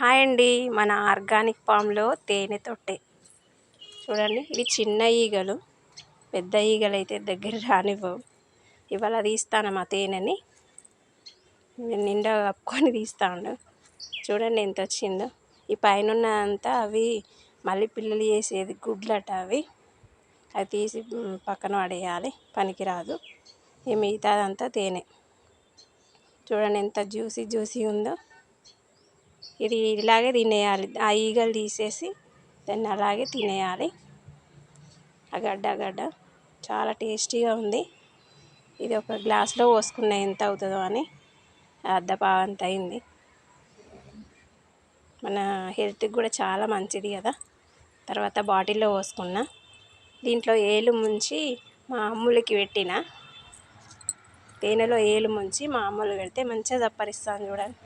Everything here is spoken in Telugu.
హాయ్ అండి మన ఆర్గానిక్ ఫామ్లో తేనె తొట్టె. చూడండి ఇవి చిన్న ఈగలు. పెద్ద ఈగలు అయితే దగ్గర రానివ్వవు. ఇవాళ తీస్తాను మా తేనెని. నిండా కప్పుకొని తీస్తాను చూడండి ఎంత వచ్చిందో. ఈ పైన అంతా అవి మళ్ళీ పిల్లలు చేసేది గుడ్లట అవి. అవి తీసి పక్కన పడేయాలి. పనికిరాదు. ఈ మిగతాదంతా తేనె. చూడండి ఎంత జ్యూసీ జ్యూసీ ఉందో. ఇది ఇలాగే తినేయాలి. ఆ ఈగలు తీసేసి దాన్ని అలాగే తినేయాలి. ఆ గడ్డ గడ్డ చాలా టేస్టీగా ఉంది. ఇది ఒక గ్లాస్లో పోసుకున్న ఎంత అవుతుందో అని అర్ధపావు అయింది. మన హెల్త్కి కూడా చాలా మంచిది కదా. తర్వాత బాటిల్లో పోసుకున్న. దీంట్లో ఏలు ముంచి మా అమ్ములకి పెట్టిన. తేనెలో ఏలు ముంచి మా అమ్ములు పెడితే మంచిగా చప్పరిస్తాను చూడండి.